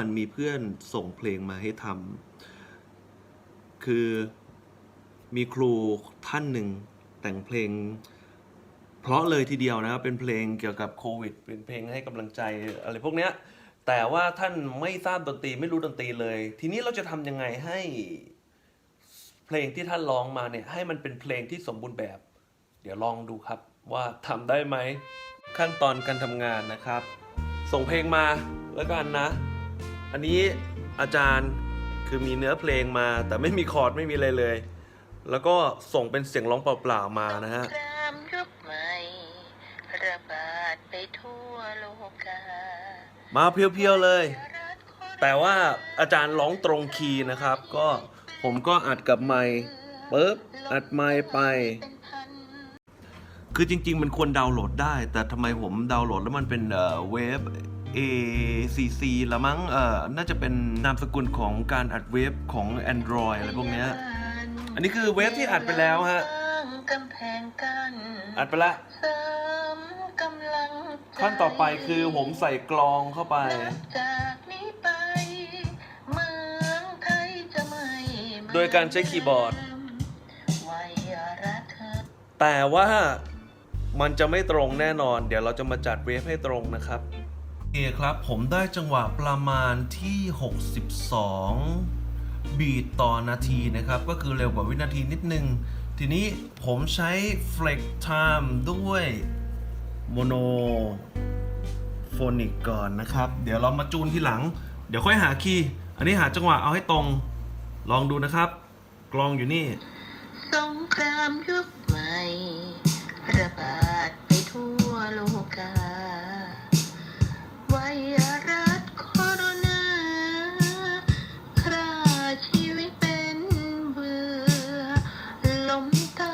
านมีเพื่อนส่งเพลงมาให้ทำคือมีครูท่านหนึ่งแต่งเพลง เพราะเลยทีเดียวนะครับเป็นเพลงเกี่ยวกับโควิด เป็นเพลงให้กำลังใจอะไรพวกเนี้ยแต่ว่าท่านไม่ทราบดนตรีไม่รู้ดนตรีเลย ทีนี้เราจะทำยังไงให้เพลงที่ท่านร้องมาเนี่ยให้มันเป็นเพลงที่สมบูรณ์แบบ เดี๋ยวลองดูครับว่าทำได้ไหมขั้นตอนการทำงานนะครับ ส่งเพลงมาแล้วกันนะ อันนี้อาจารย์คือมีเนื้อเพลงมา แต่ไม่มีคอร์ดไม่มีอะไรเลย แล้วก็ส่งเป็นเสียงร้องเปล่าๆมานะฮะสงครามยุคใหม่ระบาดไปทั่วโลกามาเพียวๆเลย แต่ว่าอาจารย์ร้องตรงคีย์นะครับ ก็ผมก็อัดกับไมค์ปึ๊บอัดไมค์ไปคือจริง ๆ มันควรดาวน์โหลดได้ แต่ทำไมผมดาวน์โหลดแล้วมันเป็นเอ่อเว็บ ACC ละมั้งเอ่อน่าจะเป็นนามสกุลของการอัดเว็บของ Android อะไรพวกเนี้ย อันนี้คือเว็บที่อัดไปแล้วฮะ กำแพงกันอัดไปละเสริมกำลังใจขั้นต่อไปคือผมใส่กลองเข้าไป นับจากนี้ไป เมืองไทยจะไม่เหมือนโดยการใช้คีย์บอร์ด ไวยรัฐเธอ แต่ว่ามันจะไม่ตรงแน่นอน เดี๋ยวเราจะมาจัดเวฟให้ตรงนะครับ เคครับ ผมได้จังหวะประมาณที่ 62 บีทต่อนาทีนะครับ ก็คือเร็วกว่าวินาทีนิดนึง ทีนี้ผมใช้ flex time ด้วยโมโนโฟนิกก่อนนะครับ เดี๋ยวเรามาจูนทีหลัง เดี๋ยวค่อยหาคีย์อันนี้หาจังหวะเอาให้ตรงลองดูนะครับ กลองอยู่นี่สงครามยุคใหม่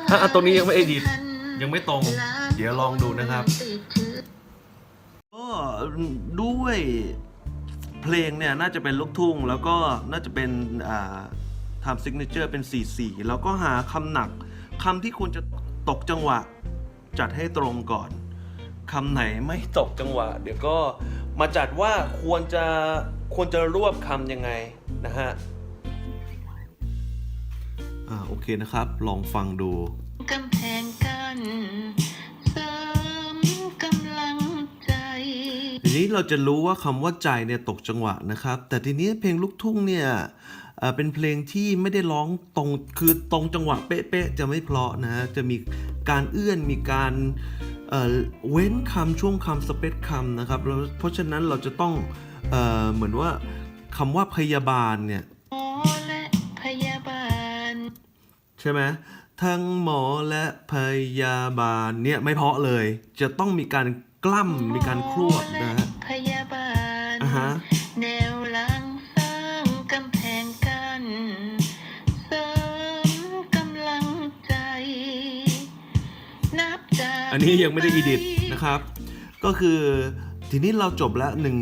ถ้าอันตรงนี้ยังไม่เอดิตยังไม่ตรง เดี๋ยวลองดูนะครับ ก็ด้วยเพลงเนี่ยน่าจะเป็นลูกทุ่ง แล้วก็น่าจะเป็นทำซิกเนเจอร์เป็น4-4แล้วก็หาคำหนักคำที่ควรจะตกจังหวะจัดให้ตรงก่อนคำไหนไม่ตกจังหวะ เดี๋ยวก็มาจัดว่าควรจะควรจะรวบคำยังไงนะฮะ อ่าโอเคนะครับ ลองฟังดูกำแพงกั้นเสริมกำลังใจทีนี้เราจะรู้ว่าคำว่าใจเนี่ยตกจังหวะนะครับ แต่ทีนี้เพลงลูกทุ่งเนี่ยเอ่อเป็นเพลงที่ไม่ได้ร้องตรงคือตรงจังหวะเป๊ะๆจะไม่เพราะนะฮะจะมีการเอื้อนมีการเอ่อเว้นคำช่วงคำสเปซคำนะครับแล้วเพราะฉะนั้นเราจะต้องเอ่อเหมือนว่าคำว่าพยาบาลเนี่ย ใช่ไหมทั้งหมอและพยาบาลเนี่ยไม่เพราะเลย จะต้องมีการกล้ำมีการครวบนะฮะพยาบาลอ่าฮะแนวหลังสร้างกำแพงกั้นเสริมกำลังใจ นับจากอันนี้ยังไม่ได้อีดิทนะครับ ก็คือทีนี้เราจบแล้วหนึ่ง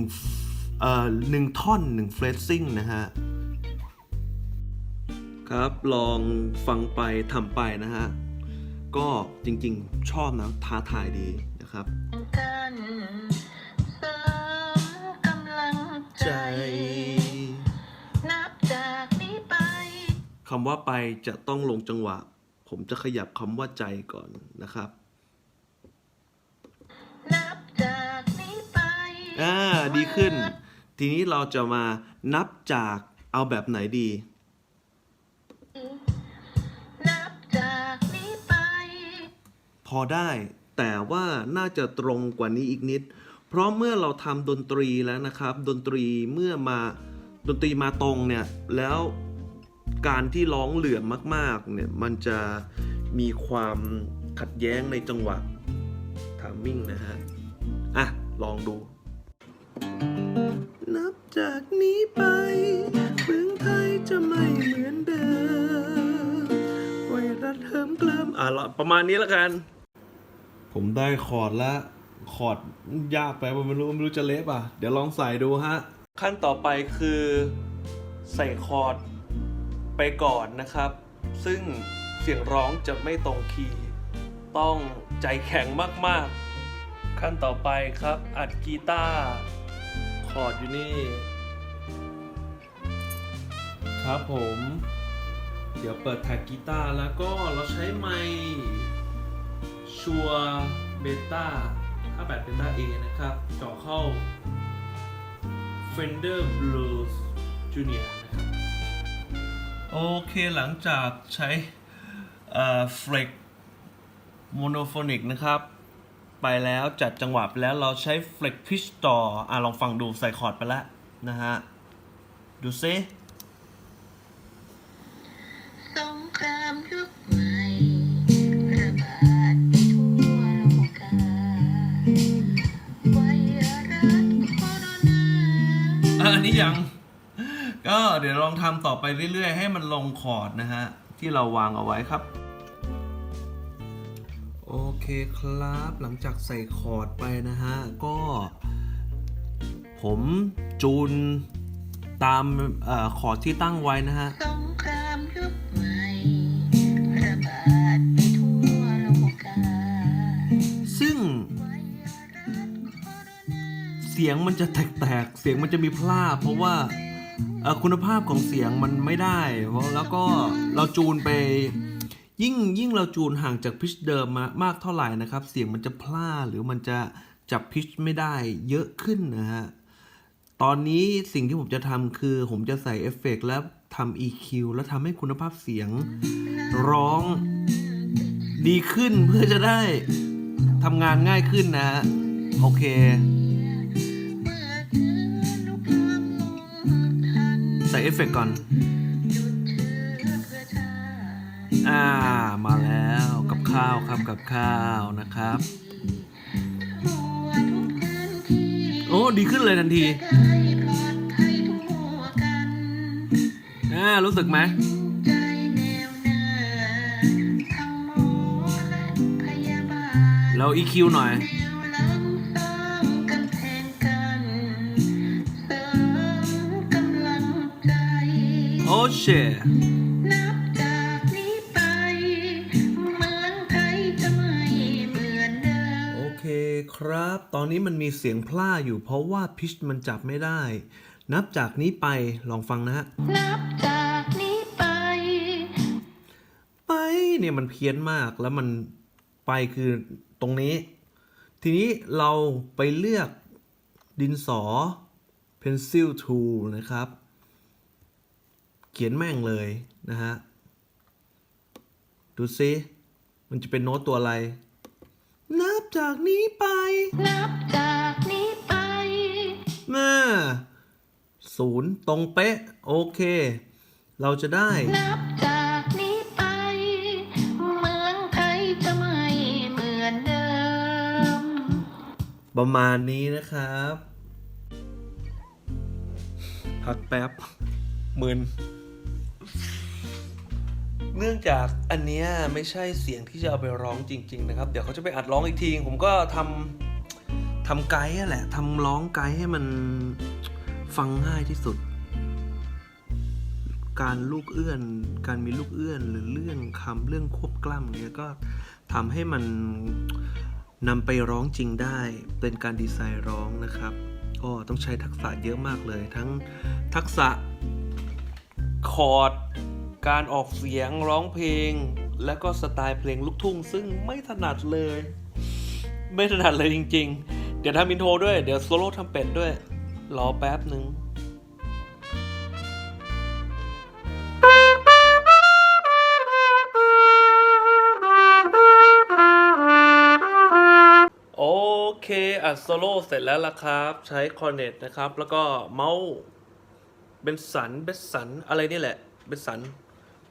เอ่อหนึ่งท่อนหนึ่งเฟร s ซิ่งนะฮะ ครับลองฟังไปทำไปนะฮะ ก็จริงๆชอบนะท้าทายดีนะครับกันเสริมกำลังใจนับจากนี้ไปคำว่าไปจะต้องลงจังหวะ ผมจะขยับคำว่าใจก่อนนะครับนับจากนี้ไปอ่าดีขึ้น ทีนี้เราจะมานับจากเอาแบบไหนดี อได้ แต่ว่าน่าจะตรงกว่านี้อีกนิด เพราะเมื่อเราทำดนตรีแล้วนะครับ ดนตรีเมื่อมาดนตรีมาตรงเนี่ยแล้วการที่ร้องเหลื่อมมากๆเนี่ยมันจะมีความขัดแย้งในจังหวะทามมิ่งนะฮะ อะ ลองดู นับจากนี้ไปเมืองไทยจะไม่เหมือนเดิมไวรัสเฮิมเกลิมอะประมาณนี้ล้วกัน ผมได้คอร์ดละคอร์ดยากไปว่าไม่รู้ไม่รู้จะเละป่ะ เดี๋ยวลองใส่ดูฮะ ขั้นต่อไปคือใส่คอร์ดไปก่อนนะครับ ซึ่งเสียงร้องจะไม่ตรงคีย์ต้องใจแข็งมากๆ ขั้นต่อไปครับอัดกีตาร์คอร์ดอยู่นี่ ครับผม เดี๋ยวเปิดแท็กกีตาร์แล้วก็เราใช้ไมค์ ชัวเบต้า58เบต้า A นะครับจ่อเข้า Fender Blues Junior นะครับโอเคหลังจากใช้เอ่อ Flex Monophonic นะครับ ไปแล้วจัดจังหวะไปแล้วเราใช้ Flex Pitch ต่ออะลองฟังดูใส่คอร์ดไปแล้วนะฮะ ดูซิสงครามยุคใหม่ อันนี้ยัง ก็เดี๋ยวลองทำต่อไปเรื่อย ๆ ให้มันลงคอร์ดนะฮะ ที่เราวางเอาไว้ครับ โอเคครับหลังจากใส่คอร์ดไปนะฮะ ก็ ผมจูนตามเออคอร์ดที่ตั้งไว้นะฮะสงครามยุคใหม่ เสียงมันจะแตกๆ เสียงมันจะมีพลาดเพราะว่าคุณภาพของเสียงมันไม่ได้ เพราะแล้วก็เราจูนไปยิ่งยิ่งเราจูนห่างจากพิชเดิมมามากเท่าไหร่นะครับ เสียงมันจะพลาดหรือมันจะจับพิชไม่ได้เยอะขึ้นนะฮะตอนนี้สิ่งที่ผมจะทำคือผมจะใส่เอฟเฟกต์แล้วทำ EQ แล้วทำให้คุณภาพเสียงร้องดีขึ้นเพื่อจะได้ทำงานง่ายขึ้นนะฮะโอเค ส่เอฟเฟกต์ก่อน อ่า มาแล้วกับข้าวครับกับข้าวนะครับ โอ้ ดีขึ้นเลยทันที อ่า รู้สึกไหมแนวหน้าอและพยาบาลเรา EQ หน่อย โอ้เชนับจากนี้ไป เมืองไทยจะไม่เหมือนเดิม โอเคครับ ตอนนี้มันมีเสียงพล่าอยู่เพราะว่าพิชมันจับไม่ได้ นับจากนี้ไปลองฟังนะฮะ นับจากนี้ไป ไปเนี่ยมันเพี้ยนมากแล้วมันไปคือตรงนี้ ทีนี้เราไปเลือกดินสอ pencil tool นะครับ เขียนแม่งเลยนะฮะ ดูซิมันจะเป็นโน้ตตัวอะไร นับจากนี้ไป นับจากนี้ไปน่าศูนย์ตรงเป๊ะ โอเค เราจะได้ นับจากนี้ไป เมืองไทยจะไม่เหมือนเดิม ประมาณนี้นะครับ พักแป๊บมึน เนื่องจากอันเนี้ยไม่ใช่เสียงที่จะเอาไปร้องจริง ๆ นะครับ เดี๋ยวเขาจะไปอัดร้องอีกที ผมก็ทำทำไกด์แหละทำร้องไกด์ให้มันฟังง่ายที่สุด การลูกเอื้อน การมีลูกเอื้อนหรือเรื่องคำเรื่องควบกล้ำเนี้ยก็ทำให้มันนำไปร้องจริงได้เป็นการดีไซน์ร้องนะครับก็ต้องใช้ทักษะเยอะมากเลย ทั้งทักษะคอร์ด การออกเสียงร้องเพลง และก็สไตล์เพลงลูกทุ่ง ซึ่งไม่ถนัดเลย ไม่ถนัดเลยจริง ๆ เดี๋ยวทำอินโทรด้วย เดี๋ยวโซโล่ทำเป็ดด้วย รอแป๊บหนึ่งโอเค อัดโซโล่เสร็จแล้วล่ะครับ ใช้คอร์เนตนะครับ แล้วก็เมาส์เบนสันเบนสันอะไรนี่แหละเบนสัน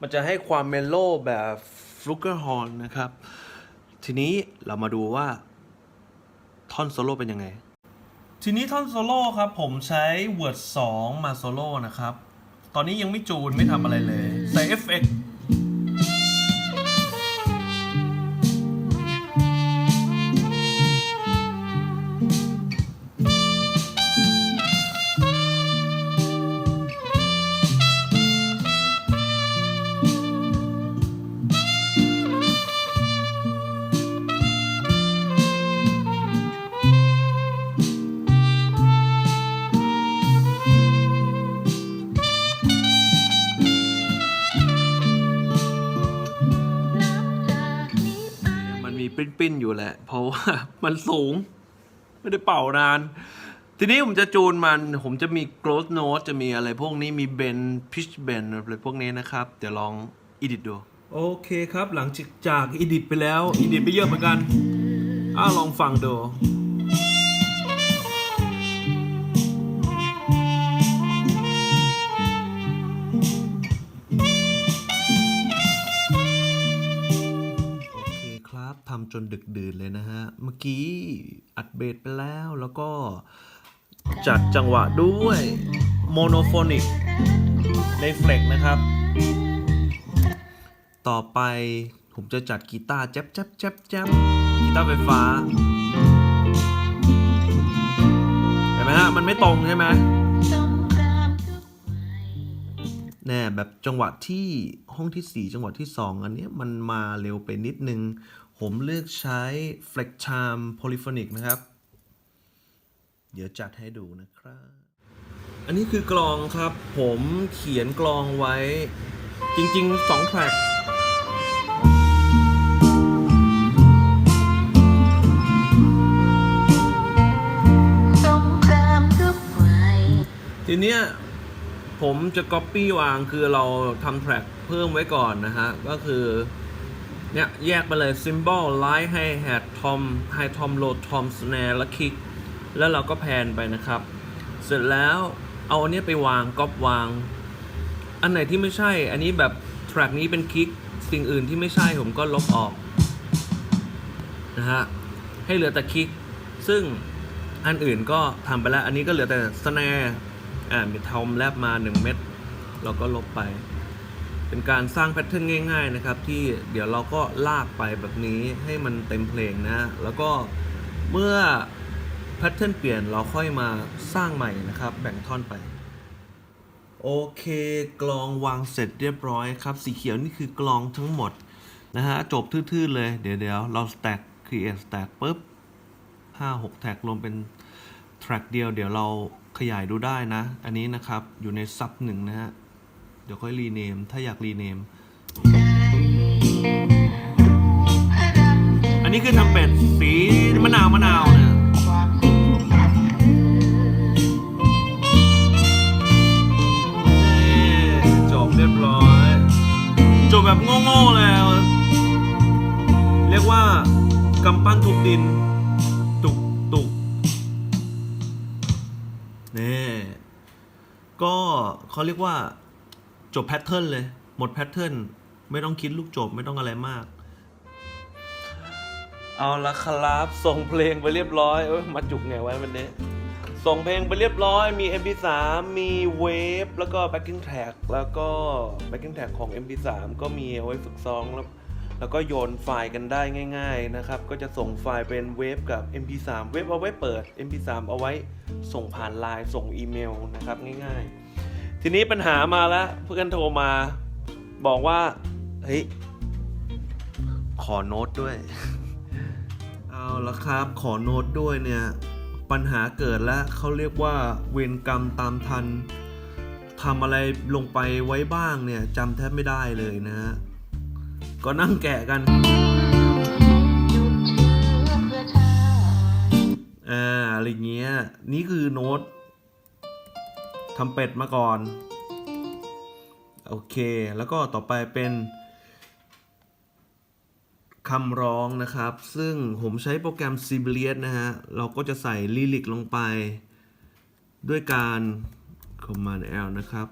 มันจะให้ความเมโลแบบฟลุกเกอร์ฮอร์นนะครับ ทีนี้เรามาดูว่าท่อนโซโล่เป็นยังไง ทีนี้ท่อนโซโล่ครับ ผมใช้ Word 2 มาโซโล่นะครับ ตอนนี้ยังไม่จูนไม่ทำอะไรเลย ใส่เอฟเฟกต์ ปิ้นอยู่แหละ เพราะว่ามันสูง ไม่ได้เป่านาน ทีนี้ผมจะจูนมัน ผมจะมี growth note จะมีอะไรพวกนี้มีเบน pitch bend อะไรพวกนี้นะครับ เดี๋ยวลอง edit ดู โอเคครับ หลังจากจาก edit ไปแล้ว edit ไปเยอะเหมือนกัน อ้าลองฟังดู จนดึกดื่นเลยนะฮะ เมื่อกี้อัดเบสไปแล้วแล้วก็จัดจังหวะด้วยโมโนโฟนิกในเฟลกนะครับ ต่อไปผมจะจัดกีตาร์แจ๊บแจ๊บแจ๊บแจ๊บกีตาร์ไฟฟ้า เห็นไหมฮะ มันไม่ตรงใช่ไหมแน่แบบจังหวะที่ห้องที่ 4 จังหวะที่ 2 อันนี้มันมาเร็วไปนิดนึง ผมเลือกใช้ flex time polyphonic นะครับ เดี๋ยวจัดให้ดูนะครับ อันนี้คือกลองครับ ผมเขียนกลองไว้จริงๆ2แทร็กสงครามยุคใหม่ทีเนี้ยผมจะ copy วางคือเราทำ track เพิ่มไว้ก่อนนะฮะ ก็คือ เนี่ยแยกไปเลย symbol light hi hat tom high tom low tom snare และ kick แล้วเราก็แพนไปนะครับ เสร็จแล้วเอาอันนี้ไปวางก๊อปวาง อันไหนที่ไม่ใช่ อันนี้แบบ track นี้เป็น kick สิ่งอื่นที่ไม่ใช่ผมก็ลบออกนะฮะให้เหลือแต่ kick ซึ่งอันอื่นก็ทำไปแล้ว อันนี้ก็เหลือแต่สแนร์อ่ามีทอมแลบมา 1 เม็ดเราก็ลบไป เป็นการสร้างแพทเทิร์นง่ายๆนะครับที่เดี๋ยวเราก็ลากไปแบบนี้ให้มันเต็มเพลงนะแล้วก็เมื่อแพทเทิร์นเปลี่ยนเราค่อยมาสร้างใหม่นะครับ แบ่งท่อนไป โอเคกลองวางเสร็จเรียบร้อยครับ สีเขียวนี่คือกลองทั้งหมดนะฮะจบทื่อๆเลย เดี๋ยวเดี๋ยวเรา stack create stack ปุ๊บห้าหกแท็กรวมเป็นแทร็กเดียว เดี๋ยวเราขยายดูได้นะ อันนี้นะครับอยู่ในซับหนึ่งนะฮะ เดี๋ยวค่อยรีเนม ถ้าอยากรีเนม อันนี้คือทำเป็ดสีมะนาวมะนาวนะความสุขคือนี่ยจบเรียบร้อย จบแบบโง่ๆเลยเรียกว่ากำปั้นทุบดิน ตุกตุกนี่ก็เขาเรียกว่า จบแพทเทิร์นเลย หมดแพทเทิร์นไม่ต้องคิดลูกจบไม่ต้องอะไรมาก เอาละครับส่งเพลงไปเรียบร้อยเอ้ยมาจุกไงไว้วันนี้ส่งเพลงไปเรียบร้อยมี MP3 มีเวฟแล้วก็ backing track แล้วก็ backing track ของ MP3 ก็มีเอาไว้ฝึกซ้อมแล้วแล้วก็โยนไฟล์กันได้ง่าย ๆนะครับ ก็จะส่งไฟล์เป็นเวฟกับ MP3 เวฟเอาไว้เปิด MP3 เอาไว้ส่งผ่านไลน์ส่งอีเมลนะครับง่าย ๆ ทีนี้ปัญหามาแล้ว เพื่อนโทรมา บอกว่า เฮ้ย ขอโน้ตด้วย เอาละครับ ขอโน้ตด้วยเนี่ย ปัญหาเกิดแล้วเขาเรียกว่าเวรกรรมตามทันทำอะไรลงไปไว้บ้างเนี่ยจำแทบไม่ได้เลยนะฮะ ก็นั่งแกะกันอ่าอะไรเงี้ย นี่คือโน้ต ทำเป็ดมาก่อน โอเค แล้วก็ต่อไปเป็นคำร้องนะครับ ซึ่งผมใช้โปรแกรม s i b l i u s นะฮะ เราก็จะใส่ลิลิกลงไป ด้วยการ Command L นะครับ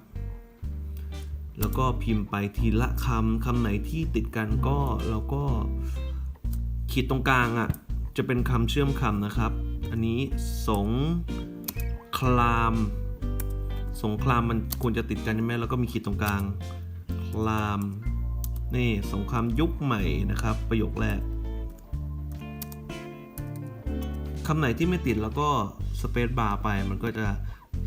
แล้วก็พิมพ์ไปทีละคำคำไหนที่ติดกันก็เราก็ขีดตรงกลางอะ จะเป็นคำเชื่อมคำนะครับ อันนี้สงคราม สงครามมันควรจะติดกันใช่ไหมแล้วก็มีขีดตรงกลางคลามนี่สงครามยุคใหม่นะครับ ประโยคแรกคำไหนที่ไม่ติดแล้วก็สเปซบาร์ไปมันก็จะ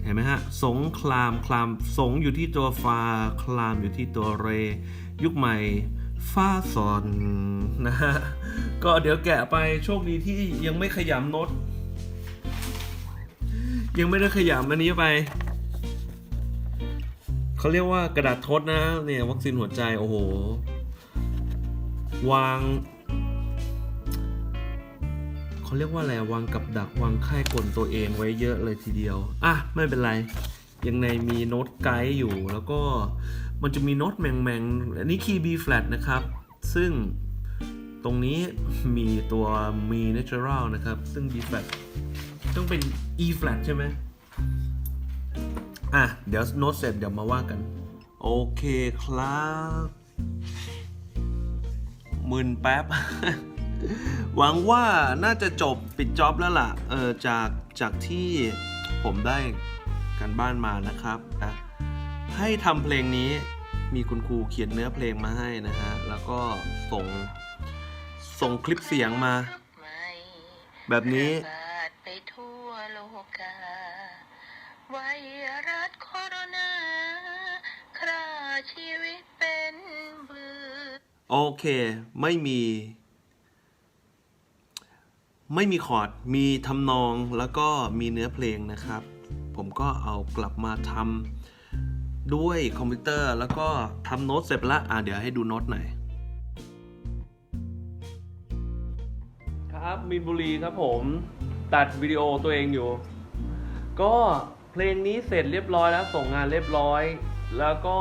เห็นไหมฮะ สงครามคลาม สงอยู่ที่ตัวฟาคลามอยู่ที่ตัวเร ยุคใหม่ฟาซอนนะฮะ ก็เดี๋ยวแกะไปโชคดีที่ยังไม่ขยำน้ตยังไม่ได้ขยำอันนี้ไป เขาเรียกว่ากระดาษทดนะเนี่ยวัคซีนหัวใจโอ้โห วางเขาเรียกว่าอะไรวางกับดักวางค่ายกลตัวเองไว้เยอะเลยทีเดียว อะ ไม่เป็นไร ยังในมีโน้ตไกด์อยู่แล้วก็มันจะมีโน้ตแมงแมงอันนี้คีย์ B flat นะครับ ซึ่งตรงนี้มีตัวมี natural นะครับ ซึ่ง B flat ต้องเป็น E flat ใช่ไหม อะ เดี๋ยวโน้ตเสร็จเดี๋ยวมาว่ากัน โอเคครับมึนแป๊บ หวังว่าน่าจะจบปิดจ็อบแล้วล่ะ เออจากจากที่ผมได้การบ้านมานะครับนะให้ทำเพลงนี้มีคุณครูเขียนเนื้อเพลงมาให้นะฮะ แล้วก็ส่งส่งคลิปเสียงมา แบบนี้ โอเค ไม่มี ไม่มีคอร์ด มีทำนองแล้วก็มีเนื้อเพลงนะครับ ผมก็เอากลับมาทำด้วยคอมพิวเตอร์แล้วก็ทำโน้ตเสร็จละอะเดี๋ยวให้ดูโน้ตหน่อย ครับมีนบุรีครับผมตัดวิดีโอตัวเองอยู่ ก็เพลงนี้เสร็จเรียบร้อยแล้วส่งงานเรียบร้อย แล้วก็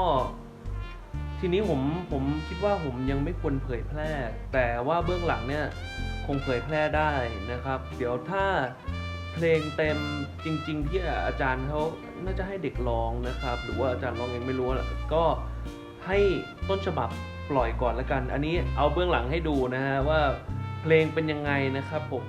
ทีนี้ผมผมคิดว่าผมยังไม่ควรเผยแพร่ แต่ว่าเบื้องหลังเนี่ยคงเผยแพร่ได้นะครับ เดี๋ยวถ้าเพลงเต็มจริง ๆ ที่อาจารย์เขาน่าจะให้เด็กร้องนะครับ หรือว่าอาจารย์ร้องเองไม่รู้อะก็ให้ต้นฉบับปล่อยก่อนละกัน อันนี้เอาเบื้องหลังให้ดูนะฮะว่าเพลงเป็นยังไงนะครับผม